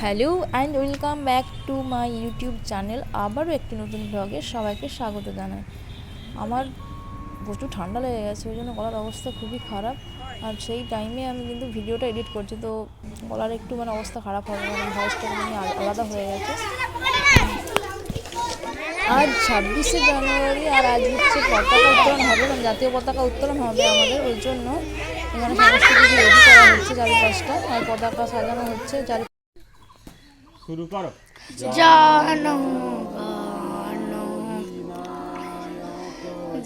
Hello and welcome back to my YouTube channel. আবারও একটি নতুন ব্লগে সবাইকে স্বাগত জানাই। আমার প্রচুর ঠান্ডা লেগে গেছে, ওই জন্য গলার অবস্থা খুবই খারাপ। আর সেই টাইমে আমি কিন্তু ভিডিওটা এডিট করছি, তো গলার একটু মানে অবস্থা খারাপ হবে মানে ভয়েসটা মানে আল- আলাদা হয়ে গেছে। আজ ছাব্বিশে জানুয়ারি আর আজ হচ্ছে পতাকা উত্তোলন হবে মানে জাতীয় পতাকা উত্তোলন হবে আমাদের, ওই জন্য এখানে সমস্ত কিছু রেডি করা হচ্ছে চারিপাশটা। আর পতাকা সাজানো হচ্ছে চারি শুরু করো জনগণ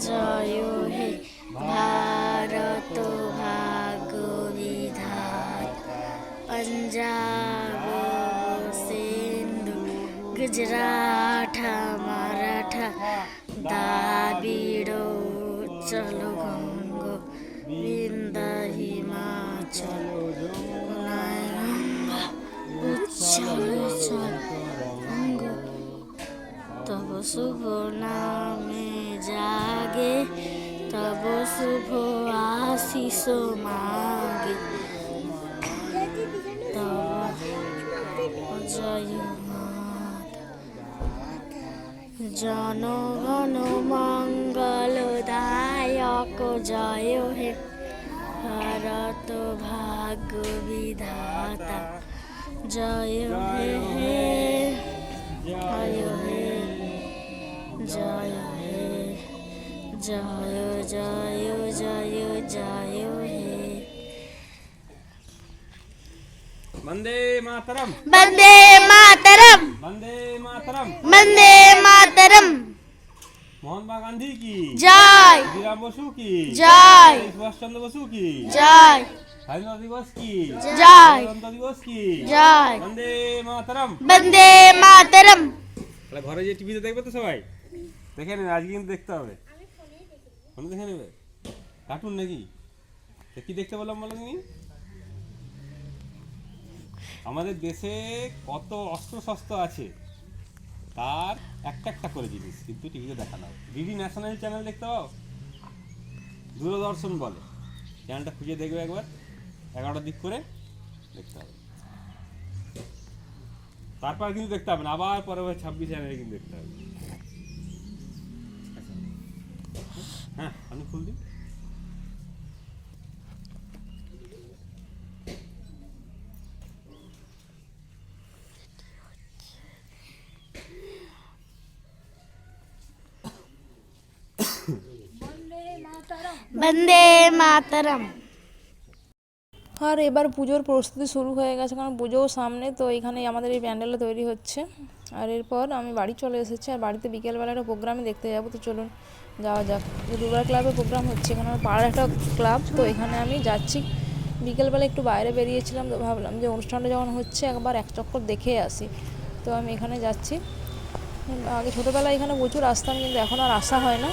জয় হে ভারত ভাগ্য বিধাত পঞ্জাব সিন্ধু গুজরাট মারাঠা দাবিড় চল গঙ্গ বৃন্দ হিমাচল গঙ্গা গঙ্গ তব শুভ নামে জাগে তব শুভ আশিস মাগে তব জয় জনগণ মঙ্গলদায়ক জয় হে, ভারত ভাগ্য বিধাতা জয় হে হে জয় হে জয় হে জয় জয় জয় জয় হে বন্দে মাতরম বন্দে মাতরম বন্দে মাতরম বন্দে মাতরম মহাত্মা গান্ধী কি জয় ক্ষুদিরাম বসু কি জয় সুভাষচন্দ্র বসু কি জয় স্বাধীনতা দিবস কি? জয়। দিবস কি? জয়। বন্দে মাতরম। বন্দে মাতরম। তাহলে ঘরে যে টিভিতে দেখবে তো সবাই? দেখে নেবে আজকে কিন্তু দেখতে হবে। ফোনে দেখে নেবে? কার্টুন নাকি? কি দেখতে বললাম বলো তুমি? আমাদের দেশে কত অস্ত্র শস্ত্র আছে তার একটা একটা করে জিনিস কিন্তু টিভিতে দেখানো হয়। ডিডি ন্যাশনাল চ্যানেল দেখতে পাও? দূরদর্শন বলে। চ্যানেলটা খুঁজে দেখবে একবার। এগারোটার দিক করে দেখতে হবে। তারপর কিন্তু দেখতে হবে না আবার পরে ওই ছাব্বিশ জানুয়ারি কিন্তু দেখতে হবে। আচ্ছা। হ্যাঁ আমি ফুল দিই। বন্দে মাতরম। আর এবার পুজোর প্রস্তুতি শুরু হয়ে গেছে, কারণ পুজোও সামনে, তো এখানে আমাদের এই প্যান্ডেলটা তৈরি হচ্ছে। আর এরপর আমি বাড়ি চলে এসেছি, আর বাড়িতে বিকেলবেলা একটা প্রোগ্রামে দেখতে যাব, তো চলুন যাওয়া যাক। দুবার ক্লাবে প্রোগ্রাম হচ্ছে, এখানে আমার পাড়ার একটা ক্লাব, তো এখানে আমি যাচ্ছি। বিকেলবেলা একটু বাইরে বেরিয়েছিলাম, তো ভাবলাম যে অনুষ্ঠানটা যখন হচ্ছে, একবার এক চক্কর দেখে আসি। তো আমি এখানে যাচ্ছি। আগে ছোটোবেলায় এখানে প্রচুর আসতাম, কিন্তু এখন আর আসা হয় না।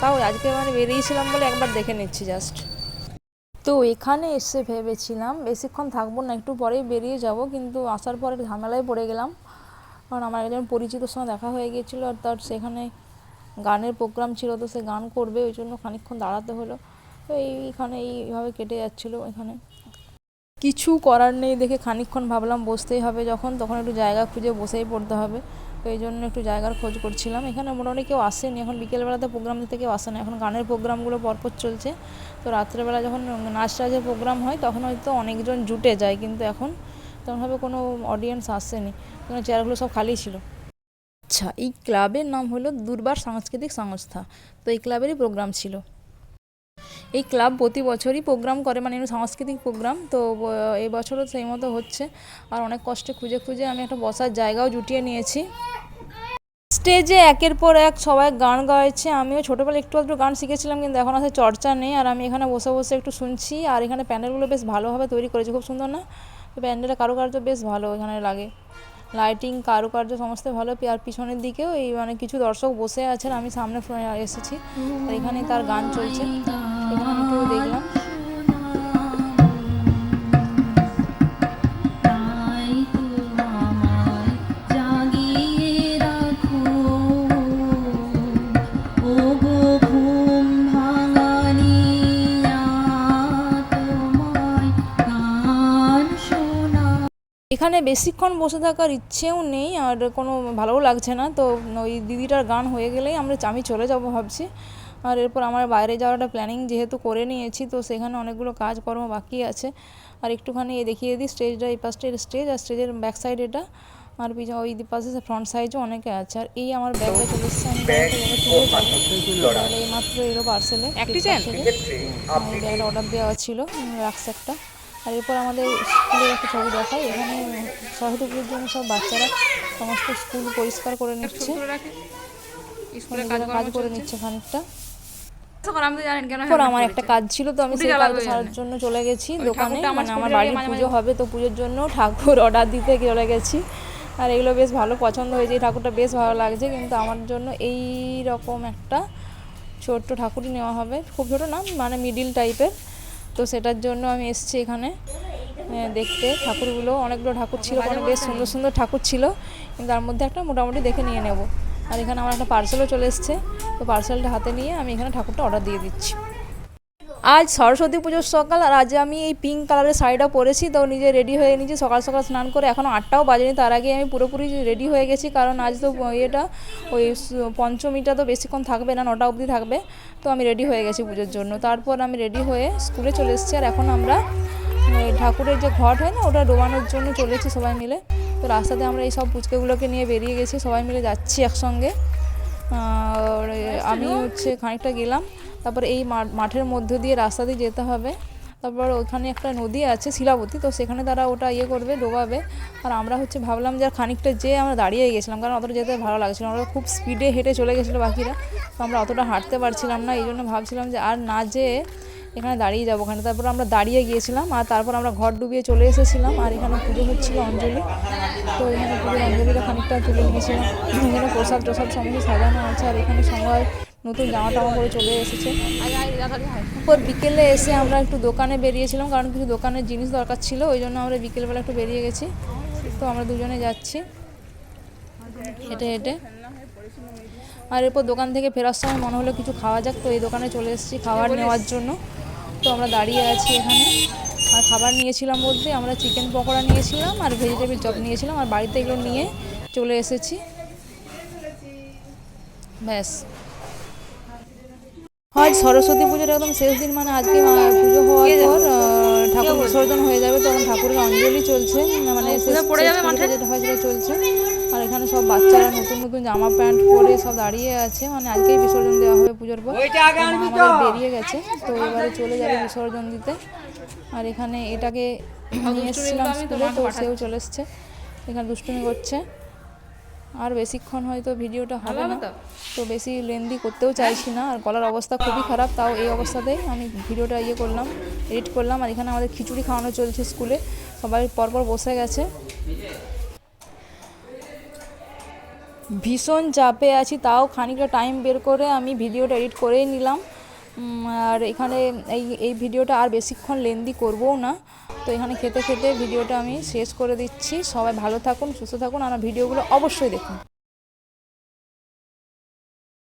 তাও আজকে মানে বেরিয়েছিলাম বলে একবার দেখে নিচ্ছি জাস্ট তো এখানে এসে ভেবেছিলাম, বেশিক্ষণ থাকব না, একটু পরেই বেরিয়ে যাব, কিন্তু আসার পরে ঝামেলায় পড়ে গেলাম। কারণ আমার একজন পরিচিতর সঙ্গে দেখা হয়ে গিয়েছিল আর তার সেখানে গানের প্রোগ্রাম ছিল, তো সে গান করবে, ওই জন্য খানিকক্ষণ দাঁড়াতে হলো। তো এইখানে এইভাবে কেটে যাচ্ছিল এখানে। কিছু করার নেই দেখে খানিকক্ষণ ভাবলাম বসতেই হবে যখন, তখন একটু জায়গা খুঁজে বসেই পড়তে হবে। তো এই জন্য একটু জায়গার খোঁজ করছিলাম। এখানে মোটামুটি কেউ আসেনি, এখন বিকেলবেলাতে প্রোগ্রাম দিতে কেউ আসে না। এখন গানের প্রোগ্রামগুলো পরপর চলছে। তো রাত্রেবেলা যখন নাচ টাচের প্রোগ্রাম হয়, তখন হয়তো অনেকজন জুটে যায়, কিন্তু এখন তেমনভাবে কোনো অডিয়েন্স আসেনি। কারণ চেয়ারগুলো সব খালি ছিল। আচ্ছা এই ক্লাবের নাম হলো দুর্বার সাংস্কৃতিক সংস্থা। তো এই ক্লাবেরই প্রোগ্রাম ছিল। এই ক্লাব প্রতি বছরই প্রোগ্রাম করে মানে সাংস্কৃতিক প্রোগ্রাম। তো, ব- এই বছরও সেই মতো হচ্ছে। আর অনেক কষ্টে খুঁজে খুঁজে আমি একটা বসার জায়গাও জুটিয়ে নিয়েছি। স্টেজে একের পর এক সবাই গান গাইছে। আমিও ছোটোবেলায় একটু একটু গান শিখেছিলাম, কিন্তু এখন আর সেই চর্চা নেই। আর আমি এখানে বসে বসে একটু শুনছি। আর এখানে প্যান্ডেলগুলো বেশ ভালোভাবে তৈরি করেছে। খুব সুন্দর না? তো প্যান্ডেলের কারুকার্য বেশ ভালো এখানে লাগে। লাইটিং, কারুকার্য সমস্ত ভালো। আর পিছনের দিকেও এই মানে কিছু দর্শক বসে আছেন। আমি সামনে এসেছি। আর এখানে তার গান চলছে। এখানে এখানে বেশিক্ষণ বসে থাকার ইচ্ছেও নেই আর কোনো ভালোও লাগছে না। তো ওই দিদিটার গান হয়ে গেলেই আমরা আমি চলে যাব ভাবছি। আর এরপর আমার বাইরে যাওয়াটা প্ল্যানিং যেহেতু করে নিয়েছি তো সেখানে অনেকগুলো কাজকর্ম বাকি আছে। আর একটুখানি এ দেখিয়ে দিই স্টেজটা এই পাশটা স্টেজ আর স্টেজের ব্যাক সাইড এটা। আর পিছনে ওই পাশে ফ্রন্ট সাইজও অনেকে আছে। আর এই আমার ব্যাগটা চলে এসছে আমি যাব এইমাত্র এলো পার্সেলে ব্যাগটা অর্ডার দেওয়া ছিল রাক্সাকটা আর এরপর আমাদের স্কুলের একটা ছবি দেখায় এখানে সরস্বতী পুজোর জন্য সব বাচ্চারা সমস্ত স্কুল পরিষ্কার করে নিচ্ছে। কাজ করে নিচ্ছে খানিকটা। এরপর আমার একটা কাজ ছিল তো আমি সেই কাজটা সারার জন্য চলে গেছি। দোকানে মানে আমার বাড়ির পুজো হবে তো পুজোর জন্য ঠাকুর অর্ডার দিতে চলে গেছি। আর এগুলো বেশ ভালো পছন্দ হয়েছে। এই ঠাকুরটা বেশ ভালো লাগছে কিন্তু আমার জন্য এই রকম একটা ছোট্ট ঠাকুরই নেওয়া হবে। খুব ছোটো না মানে মিডিল টাইপের তো সেটার জন্য আমি এসেছি এখানে। দেখতে। ঠাকুরগুলো, অনেকগুলো ঠাকুর ছিল অনেক বেশ সুন্দর সুন্দর ঠাকুর ছিল। কিন্তু তার মধ্যে একটা মোটামুটি দেখে নিয়ে নেব। আর এখানে আমার একটা পার্সেলও চলে এসছে। তো পার্সেলটা হাতে নিয়ে আমি এখানে ঠাকুরটা অর্ডার দিয়ে দিচ্ছি। আজ সরস্বতী পুজোর সকাল আর আজ আমি এই পিঙ্ক কালারের শাড়িটা পরেছি, তো নিজে রেডি হয়ে নিয়েছি। সকাল সকাল স্নান করে এখনও আটটাও বাজেনি, তার আগে আমি পুরোপুরি রেডি হয়ে গেছি, কারণ আজ তো ইয়েটা ওই পঞ্চমীটা তো বেশিক্ষণ থাকবে না, নটা অবধি থাকবে, তো আমি রেডি হয়ে গেছি পুজোর জন্য। তারপর আমি রেডি হয়ে স্কুলে চলে এসেছি, আর এখন আমরা ঠাকুরের যে ঘট হয় না, ওটা ডোবানোর জন্য চলেছি সবাই মিলে। তো রাস্তাতে আমরা এই সব পুচকেগুলোকে নিয়ে বেরিয়ে গেছি, সবাই মিলে যাচ্ছি একসঙ্গে। আমি হচ্ছে খানিকটা গেলাম তারপর এই মাঠের মধ্য দিয়ে রাস্তা দিয়ে যেতে হবে। তারপর ওখানে একটা নদী আছে শিলাবতী, তো সেখানে তারা ওটা ইয়ে করবে, ডোবাবে। আর আমরা হচ্ছে ভাবলাম যে আর খানিকটা যেয়ে আমরা দাঁড়িয়ে গেছিলাম, কারণ অতটা যেতে ভালো লাগছিল আমরা খুব স্পিডে হেঁটে চলে গেছিল বাকিরা, তো আমরা অতটা হাঁটতে পারছিলাম না। এই জন্য ভাবছিলাম যে আর না যেয়ে এখানে দাঁড়িয়ে যাব ওখানে। তারপর আমরা দাঁড়িয়ে গিয়েছিলাম আর তারপর আমরা ঘর ডুবিয়ে চলে এসেছিলাম। আর এখানে পুজো হচ্ছিল অঞ্জলি, তো এখানে পুজোর অঞ্জলিটা খানিকটা তুলে নিয়েছিলাম। এখানে প্রসাদ টসাদ সমস্ত সাজানো আছে। আর এখানে সবাই নতুন জামা টামা করে চলে এসেছে। তারপর বিকেলে এসে আমরা একটু দোকানে বেরিয়েছিলাম কারণ কিছু দোকানের জিনিস দরকার ছিল ওই জন্য আমরা বিকেলবেলা একটু বেরিয়ে গেছি। তো আমরা দুজনে যাচ্ছি। হেঁটে হেঁটে। আর এরপর দোকান থেকে ফেরার সময় মনে হলো কিছু খাওয়া যাক তো এই দোকানে চলে এসেছি খাবার নেওয়ার জন্য। তো আমরা দাঁড়িয়ে আছি এখানে। আর খাবার নিয়েছিলাম বলতে আমরা চিকেন পকোড়া নিয়েছিলাম আর ভেজিটেবিল চপ নিয়েছিলাম আর বাড়িতে এগুলো নিয়ে চলে এসেছি। ব্যাস। আজ সরস্বতী পুজোর একদম শেষ দিন মানে আজকে পুজো হওয়ার পর আহ, ঠাকুর বিসর্জন হয়ে যাবে তখন ঠাকুরের অঞ্জলি চলছে মানে যেটা হয় সেটা চলছে। আর এখানে সব বাচ্চারা নতুন নতুন জামা প্যান্ট পরে সব দাঁড়িয়ে আছে মানে আজকেই বিসর্জন দেওয়া হবে পুজোর পর। আমাদের বেরিয়ে গেছে তো এবারে চলে যাবে বিসর্জন দিতে। আর এখানে এটাকে নিয়ে এসেছিলাম স্কুলে তো সেও চলে এসছে এখানে দুষ্টুমি করছে। আর বেশিক্ষণ হয়তো ভিডিওটা হবে না। তো? বেশি লেন্দি করতেও চাইছি না। আর গলার অবস্থা খুবই খারাপ তাও এই অবস্থাতেই আমি ভিডিওটা ইয়ে করলাম এডিট করলাম। আর এখানে আমাদের খিচুড়ি খাওয়ানো চলছে স্কুলে। সবাই পরপর বসে গেছে। ভীষণ চাপে আছি তাও খানিকটা টাইম বের করে আমি ভিডিওটা এডিট করেই নিলাম। আর এখানে এই এই ভিডিওটা আর বেশিক্ষণ লেন্দি করবও না। এখানে খেতে খেতে ভিডিওটা আমি শেষ করে দিচ্ছি। সবাই ভালো থাকুন, সুস্থ থাকুন আমার ভিডিওগুলো অবশ্যই দেখুন।